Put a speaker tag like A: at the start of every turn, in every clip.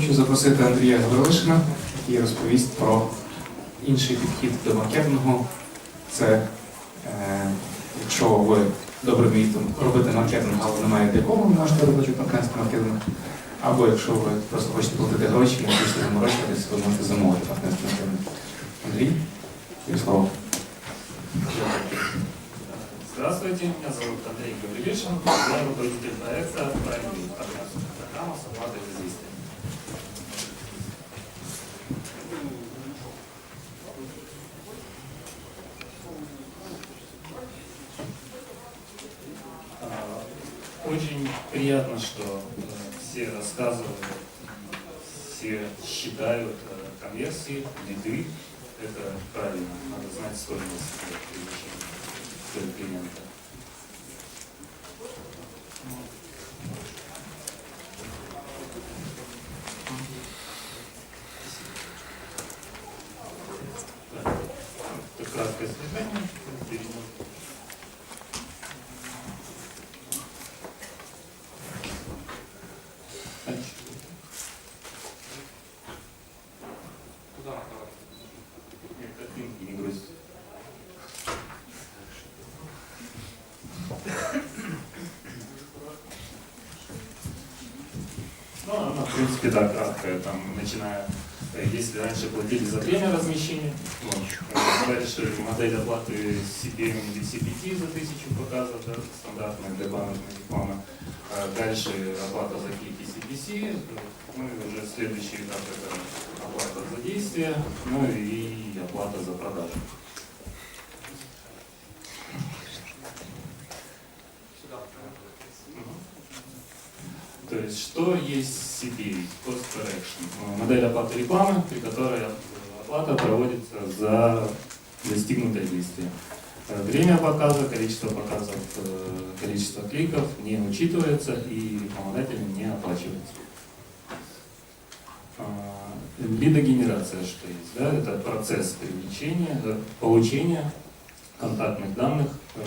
A: Хочу запросити Андрія Гаврилишина, який розповість про інший підхід до маркетингу. Це е, якщо ви добре вмієте робити маркетинг, але не маєте якого, ви можете робити партнерський маркетинг. Або якщо ви просто хочете платити гроші і не хочете заморочуватись, ви можете замовити партнерський маркетинг. Андрій, тобі слово.
B: Здравствуйте, меня зовут Андрей Гаврилишин, я руководитель проекта «Правильный партнерская программа с оплатой приятно, что э, все рассказывают, все считают э, конверсии, лиды. Это правильно, надо знать стоимость своего клиента. Так, это краткое слежение. Перейдем. Дальше. Куда направить? Нет, картинки не грузит. Ну, она, в принципе, да, краткая, там, начиная, э, если раньше платили за время размещения, э, дальше модель оплаты CPM или CPT за тысячу показов, да, стандартная для баночной рекламы, А дальше оплата за клики CPC, ну и уже следующий этап это оплата за действие, ну и оплата за продажу. То есть, что есть CPA, Cost Per Action? Ну, Модель оплаты рекламы, при которой оплата проводится за достигнутое действие. Э, Время показа, количество показов, э, количество кликов не учитывается и рекламодателем не оплачивается. Лидогенерация что есть? Да? Это процесс привлечения, э, получения контактных данных э,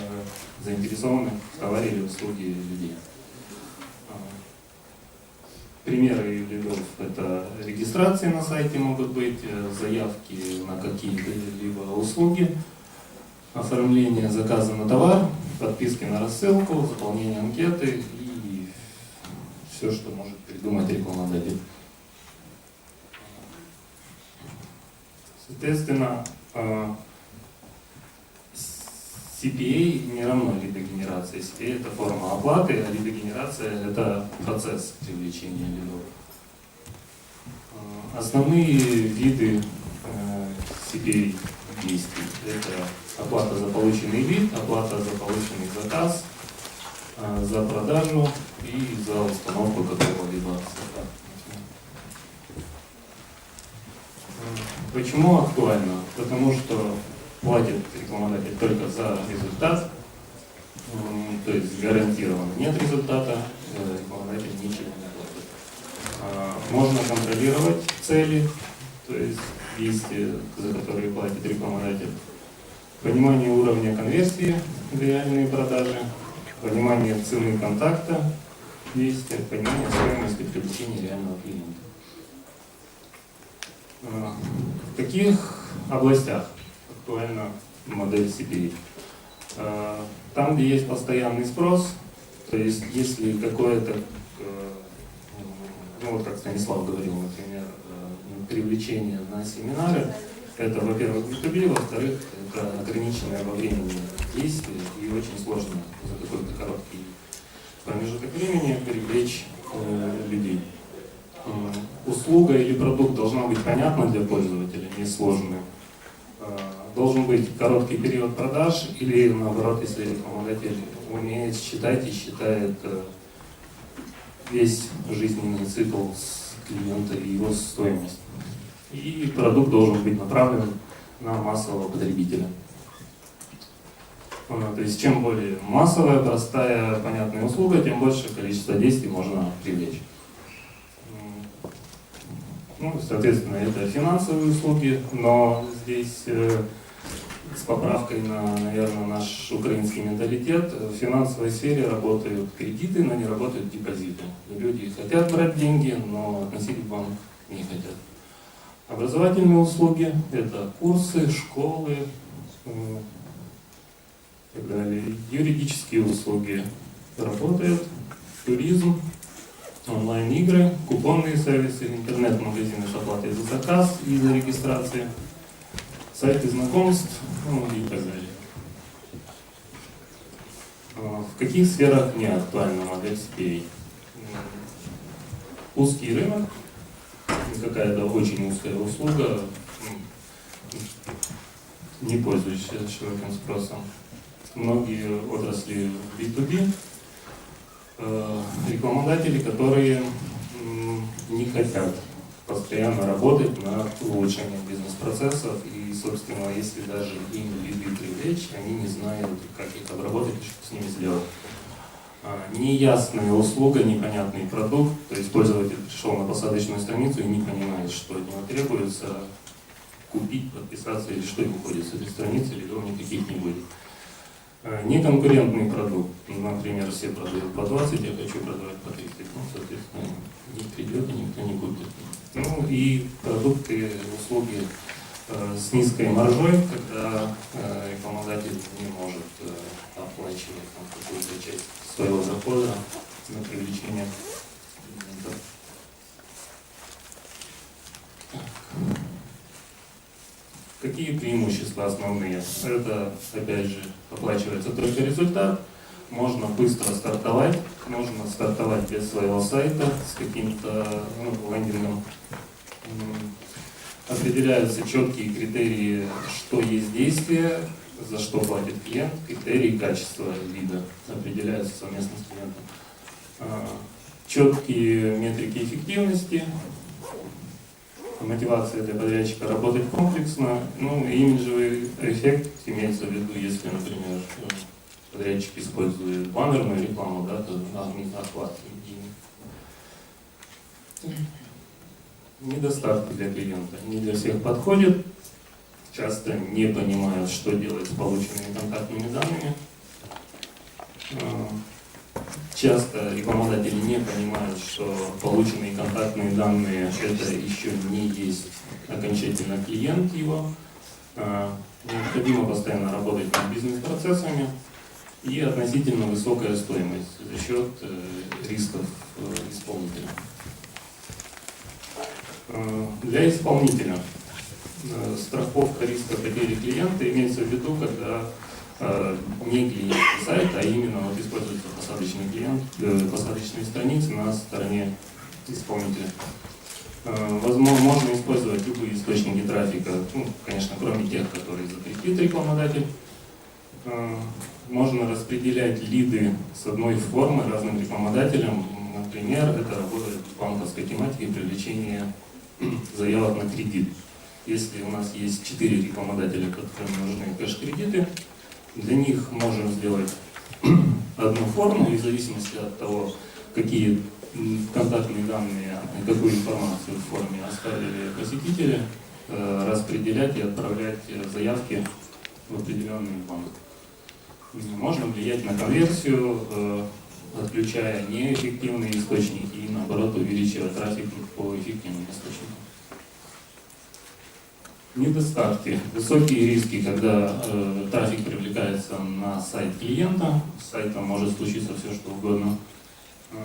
B: заинтересованных в товаре или услуге людей. А, Примеры лидов – это регистрации на сайте могут быть, э, заявки на какие-либо услуги, оформление заказа на товар, подписки на рассылку, заполнение анкеты и все, что может придумать рекламодатель. Соответственно, э, CPA не равно лидогенерации. CPA это форма оплаты, а лидогенерация это процесс привлечения лидов. Э, Основные виды э, CPA действий это оплата за полученный лид, оплата за полученный заказ, э, за продажу и за установку какого-либо. Э, Почему актуально? Потому что платит рекламодатель только за результат, то есть гарантированно нет результата, э, рекламодатель ничего не платит. А, Можно контролировать цели, то есть действия, за которые платит рекламодатель. Понимание уровня конверсии реальные продажи, понимание цены контакта, действия, понимание стоимости привлечения реального клиента. А, В каких областях актуальна модель CPI? А, Там, где есть постоянный спрос, то есть если какое-то, э, ну вот как Станислав говорил, например, э, привлечение на семинары, это, во-первых, B2B, во-вторых, это ограниченное во времени действие и очень сложно за какой-то короткий промежуток времени привлечь э, людей. Услуга или продукт должна быть понятна для пользователя, не сложная. Должен быть короткий период продаж или наоборот, если рекламодатель умеет считать и считает э, весь жизненный цикл с клиента и его стоимость. И продукт должен быть направлен на массового потребителя. Э, То есть чем более массовая, простая, понятная услуга, тем больше количество действий можно привлечь. Ну, соответственно, это финансовые услуги, но здесь э, с поправкой на, наверное, наш украинский менталитет, в финансовой сфере работают кредиты, но не работают депозиты. Люди хотят брать деньги, но относить в банк не хотят. Образовательные услуги – это курсы, школы, и так далее. Юридические услуги работают, туризм, онлайн-игры, купонные сервисы, интернет-магазины с оплатой за заказ и за регистрацию, сайты знакомств ну, и так далее. А, В каких сферах не актуальна модель CPA? Узкий рынок, какая-то очень узкая услуга, м, не пользующаяся широким спросом. Многие отрасли B2B, э, рекламодатели, которые не хотят постоянно работать над улучшением бизнес-процессов и, собственно, если даже им лиды привлечь, они не знают, как их обработать что с ними сделать. А, Неясная услуга, непонятный продукт, то есть пользователь пришел на посадочную страницу и не понимает, что от него требуется, купить, подписаться или что ему ходит с этой страницы, или дома никаких не будет. Э, Неконкурентный продукт, например, все продают по 20, я хочу продавать по 30, ну, соответственно, не придет и никто не купит. Ну и продукты, услуги э, с низкой маржой, когда э, рекламодатель не может э, оплачивать там, какую-то часть своего дохода на привлечение клиентов. Какие преимущества основные? Это, опять же, оплачивается только результат. Можно быстро стартовать, можно стартовать без своего сайта с каким-то ну, лендингом. Определяются четкие критерии, что есть действие, за что платит клиент, критерии качества лида определяются совместно с клиентом. А, Четкие метрики эффективности, мотивация для подрядчика работать комплексно, ну, и имиджевый эффект имеется в виду, если, например, подрядчик использует баннерную рекламу, да, то на охват. Недостатки для клиента. Не для всех подходит. Часто не понимают, что делать с полученными контактными данными. А, Часто рекламодатели не понимают, что полученные контактные данные это еще не есть окончательно клиент его. А, Необходимо постоянно работать над бизнес-процессами и относительно высокая стоимость за счет э, рисков э, исполнителя. Э, Для исполнителя э, страховка риска потери клиента имеется в виду, когда не клиентский сайт, а именно вот используется посадочный клиент, э, посадочные страницы на стороне исполнителя. Э, Возможно, можно использовать любые источники трафика, ну, конечно, кроме тех, которые запретит рекламодатель. Э, Можно распределять лиды с одной формы разным рекламодателям. Например, это работает в банковской тематике привлечения заявок на кредит. Если у нас есть четыре рекламодателя, которым нужны кэш-кредиты, для них можем сделать одну форму, и в зависимости от того, какие контактные данные, и какую информацию в форме оставили посетители, э, распределять и отправлять заявки в определенный банк. Можно влиять на конверсию, э, отключая неэффективные источники и наоборот увеличивая трафик по эффективным источникам. Недостатки. Высокие риски, когда э, трафик привлекается на сайт клиента. С сайтом может случиться все, что угодно. Э,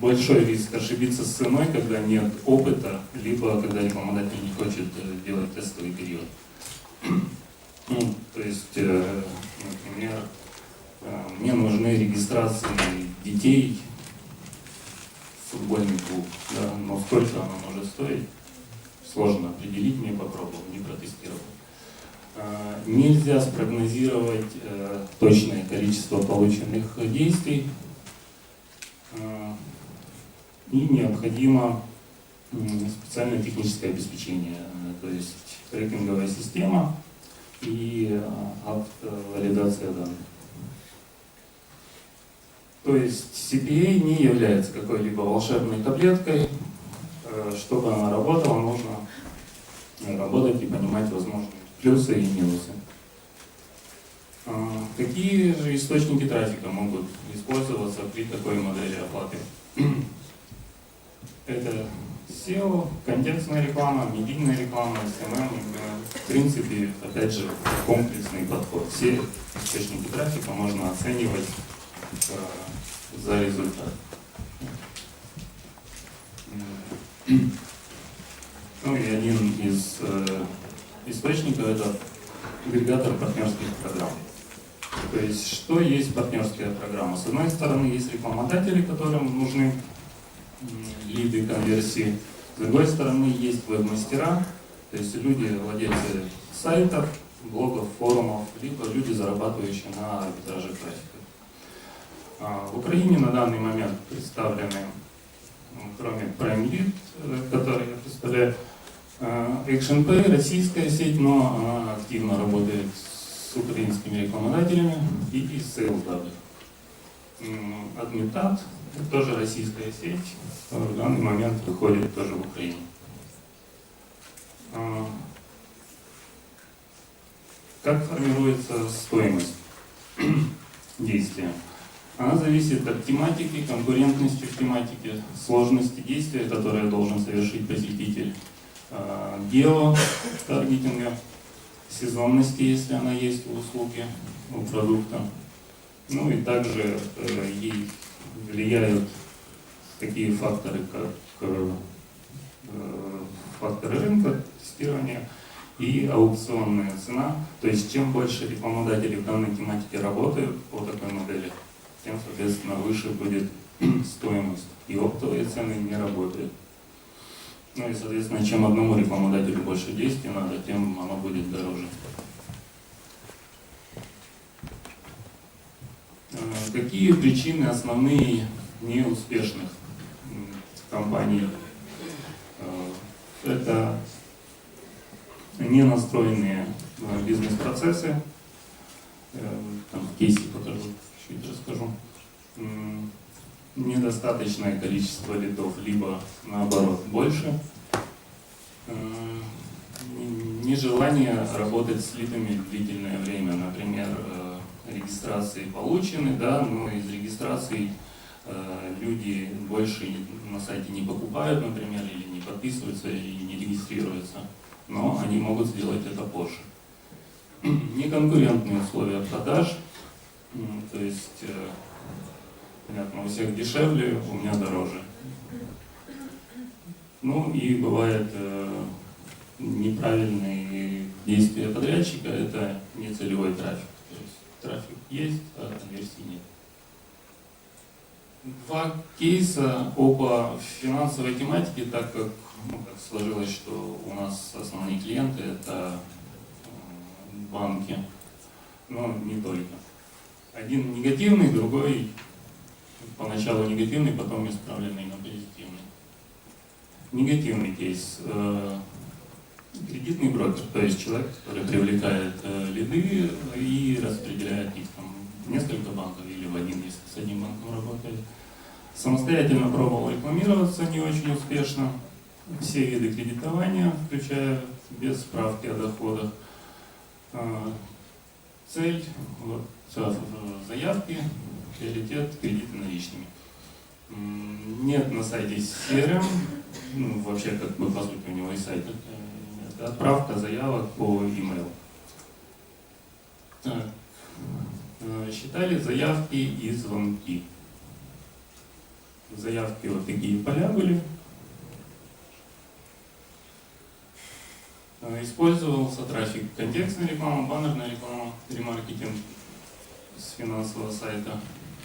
B: большой риск ошибиться с ценой, когда нет опыта, либо когда рекламодатель не хочет э, делать тестовый период. Ну, то есть, э, например, э, мне нужны регистрации детей в футбольный клуб, да, но сколько оно может стоить? Сложно определить, не попробовал, не протестировал. А, Нельзя спрогнозировать э, точное количество полученных действий. А, И необходимо специальное техническое обеспечение, э, то есть трекинговая система и э, автовалидация данных. То есть CPA не является какой-либо волшебной таблеткой, чтобы она работала, нужно э, работать и понимать возможные плюсы и минусы. Какие же источники трафика могут использоваться при такой модели оплаты? Это SEO, контекстная реклама, медийная реклама, SMM, в принципе, опять же, комплексный подход. Все источники трафика можно оценивать э, за результат. Ну и один из э, источников это агрегатор партнерских программ. То есть, что есть партнерская программа? С одной стороны, есть рекламодатели, которым нужны лиды, конверсии. С другой стороны, есть веб-мастера, то есть люди, владельцы сайтов, блогов, форумов, либо люди, зарабатывающие на арбитраже трафика. В Украине на данный момент представлены, кроме Prime Lead, э, который я представляю, э, ActionPay, российская сеть, но она активно работает с украинскими рекламодателями и. М, Admitat, это тоже российская сеть, в данный момент выходит тоже в Украине. А, Как формируется стоимость действия? Она зависит от тематики, конкурентности в тематике, сложности действия, которое должен совершить посетитель, а, гео-таргетинга, сезонности, если она есть у услуги, у продукта. Ну и также э, ей влияют такие факторы, как э, э, факторы рынка, тестирования и аукционная цена. То есть чем больше рекламодателей в данной тематике работают по такой модели, тем, соответственно, выше будет стоимость. И оптовые цены не работают. Ну и, соответственно, чем одному рекламодателю больше действий надо, тем оно будет дороже. Э, Какие причины основные неуспешных компаний? Э, Это не настроенные э, бизнес-процессы. Там кейсе покажу, чуть расскажу. Недостаточное количество лидов, либо наоборот больше. Нежелание работать с лидами длительное время. Например, э, регистрации получены, да, но из регистраций э, люди больше на сайте не покупают, например, или не подписываются, или не регистрируются, но они могут сделать это позже. Неконкурентные условия продаж, то есть, э, понятно, у всех дешевле, у меня дороже. Ну и бывает э, неправильные действия подрядчика, это нецелевой трафик. То есть трафик есть, а конверсии нет. Два кейса, оба в финансовой тематике, так как, ну, как сложилось, что у нас основные клиенты это банки, но не только. Один негативный, другой поначалу негативный, потом исправленный на позитивный. Негативный кейс. э, Кредитный брокер, то есть человек, который привлекает э, лиды и распределяет их там в несколько банков или в один, если с одним банком работает. Самостоятельно пробовал рекламироваться не очень успешно. Все виды кредитования, включая без справки о доходах. Цель, вот, э, заявки, приоритет кредиты наличными. Нет на сайте CRM, ну, вообще как бы по сути у него и сайт отправка заявок по e-mail. Так. Э, Считали заявки и звонки. В заявке вот такие поля были. Э, Использовался трафик контекстная реклама, баннерная реклама, ремаркетинг с финансового сайта.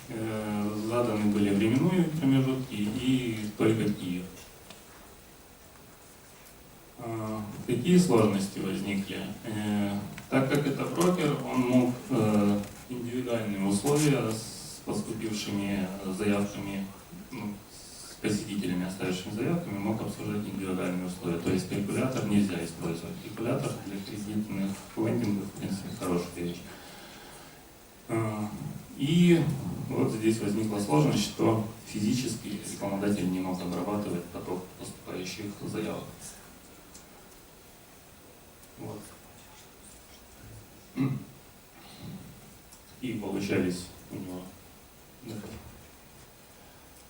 B: Э, Заданы были временные промежутки и только Киев. А, Какие сложности возникли? Э, Так как это брокер, он мог э, индивидуальные условия с поступившими заявками, ну, с посетителями, оставившими заявками, мог обсуждать индивидуальные условия. То есть калькулятор нельзя использовать. Калькулятор для кредитных лендингов, в принципе, хорошая вещь. А, И вот здесь возникла сложность, что физически рекламодатель не мог обрабатывать поток поступающих заявок. Вот. И получались у него. доходы.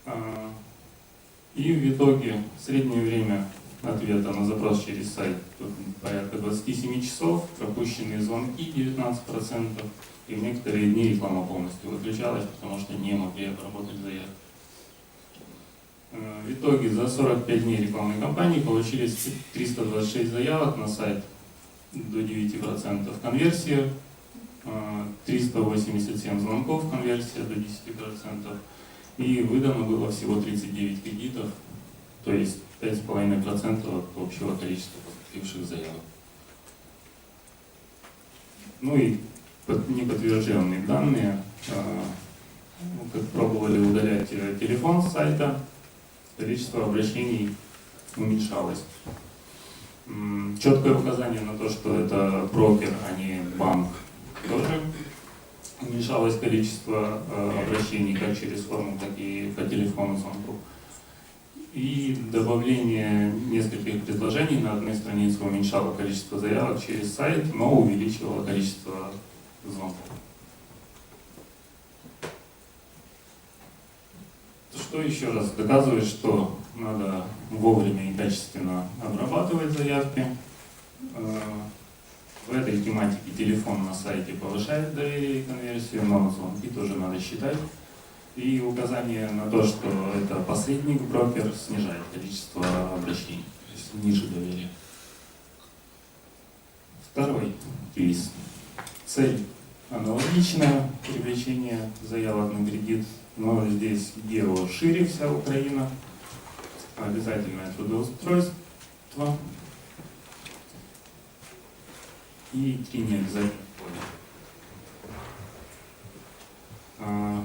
B: А, И в итоге среднее время ответа на запрос через сайт порядка 27 часов, пропущенные звонки 19%, и в некоторые дни реклама полностью выключалась, потому что не могли обработать заявки. Э, В итоге за 45 дней рекламной кампании получили 326 заявок на сайт до 9%, конверсия э, 387 звонков, конверсия до 10%, и выдано было всего 39 кредитов, то есть 5,5% от общего количества поступивших заявок. Ну и под- неподтвержденные данные, э, ну, как пробовали удалять э, телефон с сайта, количество обращений уменьшалось. Четкое указание на то, что это брокер, а не банк, тоже уменьшалось количество э, обращений как через форму, так и по телефону звонку. И добавление нескольких предложений на одной странице уменьшало количество заявок через сайт, но увеличивало количество звонков. Что еще раз доказывает, что надо вовремя и качественно обрабатывать заявки. Э, В этой тематике телефон на сайте повышает доверие и конверсию, но звонки тоже надо считать. И указание на то, что это посредник, брокер, снижает количество обращений, то есть ниже доверия. Второй кейс. Цель аналогичная, привлечение заявок на кредит, но здесь гео шире вся Украина, обязательное трудоустройство и три необязательных поля.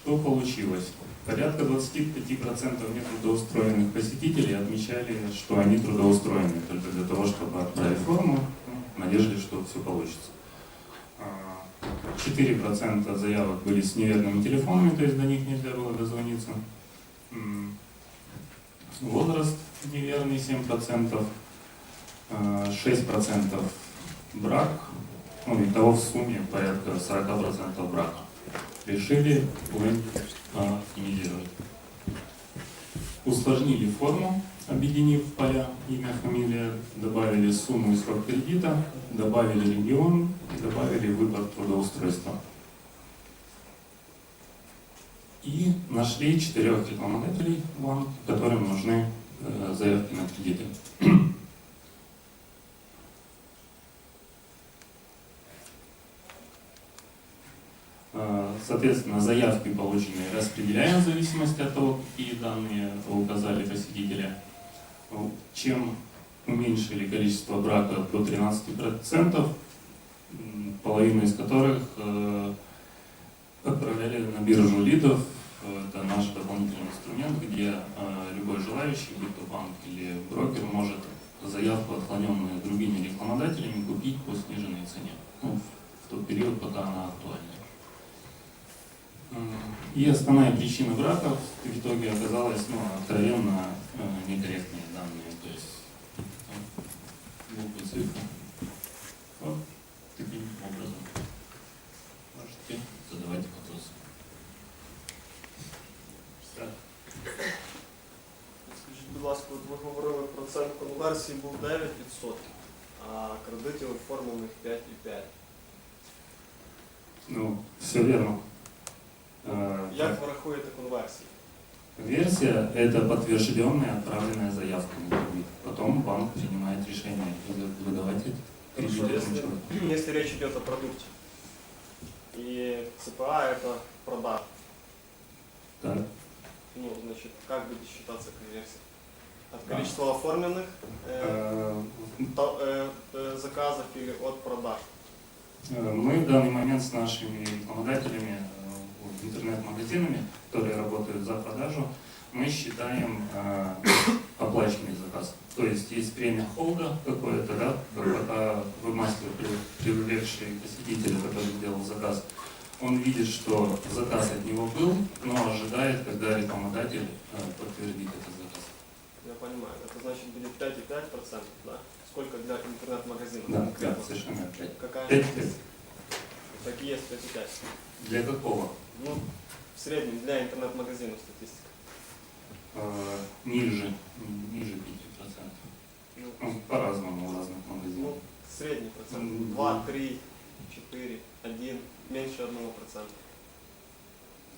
B: А, Что получилось? Порядка 25% нетрудоустроенных посетителей отмечали, что они трудоустроены только для того, чтобы отправить форму, в надежде, что все получится. А, 4% заявок были с неверными телефонами, то есть до них нельзя было дозвониться. Возраст неверный 7%, а, 6% брак, ну, итого в сумме порядка 40% брака. Решили УН оптимизировать. Усложнили форму, объединив поля имя, фамилия, добавили сумму и срок кредита, добавили регион добавили выбор трудоустройства. И нашли четырех рекламодателей, которым нужны э, заявки на кредиты. Э, Соответственно, заявки полученные распределяем в зависимости от того, какие данные указали посетители. Ну, Чем уменьшили количество брака до 13%, м, половину из которых э, отправляли на биржу лидов. Э, Это наш дополнительный инструмент, где э, любой желающий, будь то банк или брокер, может заявку, отклоненную другими рекламодателями, купить по сниженной цене. Ну, в тот период, пока она актуальна. М, И основная причина браков в итоге оказалась ну, откровенно э, некорректные данные. То есть там, буквы, цифры. Вот таким образом. Можете задавать вопросы. Так.
C: Скажіть, будь ласка, от ви говорили про процент конверсії був 9%, а кредитів оформлених 5,5%.
B: Ну, все верно. Э,
C: Як ви рахуєте конверсії?
B: Версия – это подтвержденная отправленная заявка на кредит. Потом банк принимает решение, вы- выдавать эти
C: Хорошо,
B: кредиты этому
C: если,
B: человеку.
C: если речь идет о продукте. И ЦПА это продажа.
B: Так.
C: Ну, значит, как будет считаться конверсия? От количества оформленных э,
B: Э,
C: то- э, э, заказов или от продаж?
B: Э, Мы в данный момент с нашими рекламодателями, э, вот, интернет-магазинами, которые работают за продажу, мы считаем э, оплаченный заказ. То есть есть время холда какое-то, да, пока вебмастер, при- привлекший посетителя, который сделал заказ, он видит, что заказ от него был, но ожидает, когда рекламодатель э, подтвердит этот заказ.
C: Я понимаю. Это значит будет 5,5%, да? Сколько для интернет-магазина?
B: Да, да, совершенно верно.
C: Какая
B: Пять-
C: стоимость? такие 105.
B: Для какого?
C: Ну, в среднем для интернет-магазинов статистика.
B: Э, ниже, ниже 5%.
C: Ну,
B: Ну, по-разному у разных
C: ну,
B: магазинов.
C: средний процент.
B: М,
C: 2, 3, 4, 1, меньше 1 процента.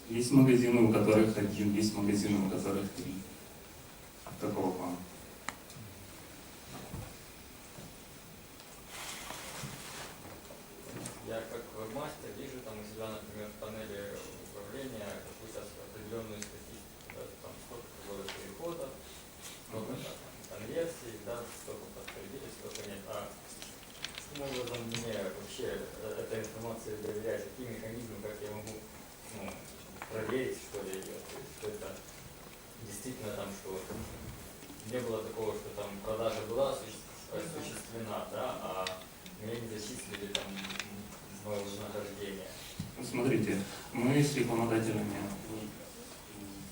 B: Есть магазины, у которых один, есть магазины, у которых три. Такого плана.
D: Я как вебмастер вижу там у себя, например, в панели управления какую-то определенную статистику, да, там сколько было переходов, сколько там, конверсий, да, сколько подтвердили, сколько нет. А каким образом мне вообще э, эта информация доверять, какие механизмы, как я могу ну, проверить, что ли, ее, то есть, что это действительно там, что не было такого, что там продажа была осуществ- осуществлена, да, а мне не зачислили там мое вознаграждение.
B: Ну, Смотрите, мы с рекламодателями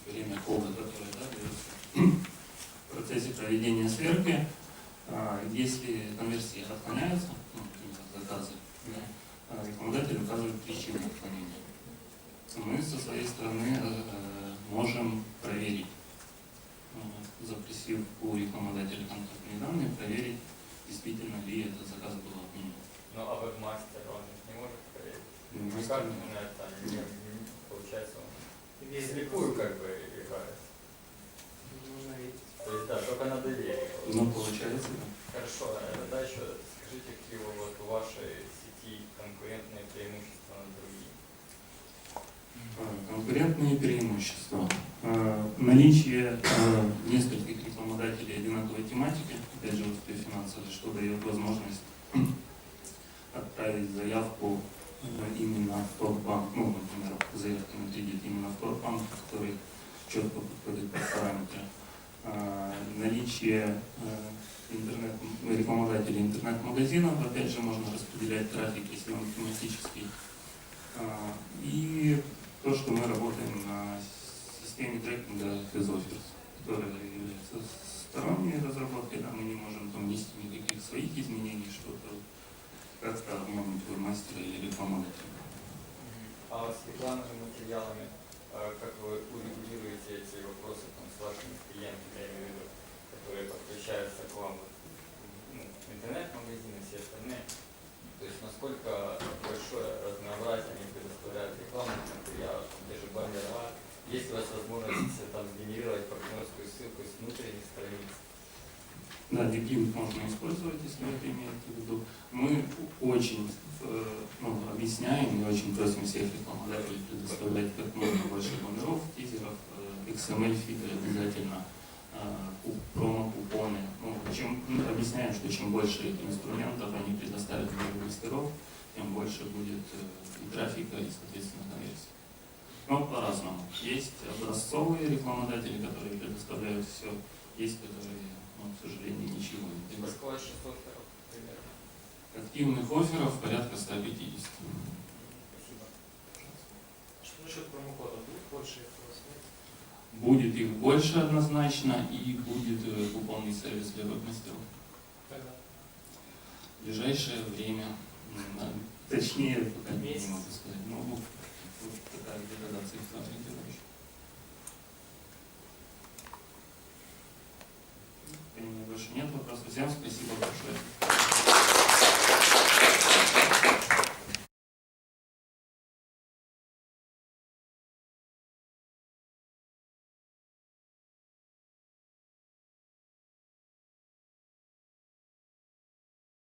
B: в время кода, которое да, дается, в процессе проведения сверки, а, если конверсии отклоняются, ну, например, заказы, да, а, рекламодатель указывает причины отклонения. Мы со своей стороны э, можем проверить, э, запросив у рекламодателя контактные данные, проверить, действительно ли этот заказ был отменен.
D: Ну а вебмастер, он же не может проверить.
B: Ну,
D: Ну как это не, получается, он слепую как бы играет. То есть да, только на доверие.
B: Ну, получается, да.
D: Хорошо, а еще скажите, какие вот у вашей сети конкурентные преимущества над другими.
B: Э, Конкурентные преимущества. Э, Наличие э, нескольких рекламодателей одинаковой тематики, опять же, вот финансовой, что дает возможность отправить заявку именно в тот банк, ну, например, заявка на кредит именно в тот банк, который четко подходит под параметры. Э, Наличие э, интернет, рекламодателей интернет-магазинов, опять же, можно распределять трафик, если он тематический. А, И то, что мы работаем на системе трекинга FizOffers, которая является сторонней разработкой, да, мы не можем там внести никаких своих изменений, что-то как-то обмануть мастера или рекламодателя.
D: А с рекламными материалами, как вы урегулируете эти вопросы там, с вашими клиентами, я имею в виду, которые подключаются к вам, ну, интернет-магазины, все остальные? То есть насколько большое разнообразие они предоставляют рекламных материалов, там, даже баннера, есть у вас возможность э, там сгенерировать партнерскую ссылку с внутренних страниц?
B: Да, DeepLink можно использовать, если это имеете в виду. Мы очень э, ну, объясняем и очень просим всех рекламодателей предоставлять как можно больше номеров, тизеров, э, XML-фиды обязательно, э, ку- промо-купоны. Ну, чем, ну, объясняем, что чем больше инструментов они предоставят для инвесторов, тем больше будет и трафика, и, соответственно, конверсии. Но по-разному. Есть образцовые рекламодатели, которые предоставляют все, есть, которые, ну, к сожалению, ничего не делают.
D: Сколько часов примерно?
B: Активных офферов порядка 150.
D: Спасибо.
E: Что насчет промокода? Будет больше их у вас, нет?
B: Будет их больше однозначно и будет э, купонный сервис для веб-мастеров.
E: Когда?
B: В ближайшее время, точнее, пока не
E: Месяц.
B: могу сказать, но вот, такая деградация их ориентирующая. Больше нет вопросов. Всем спасибо большое.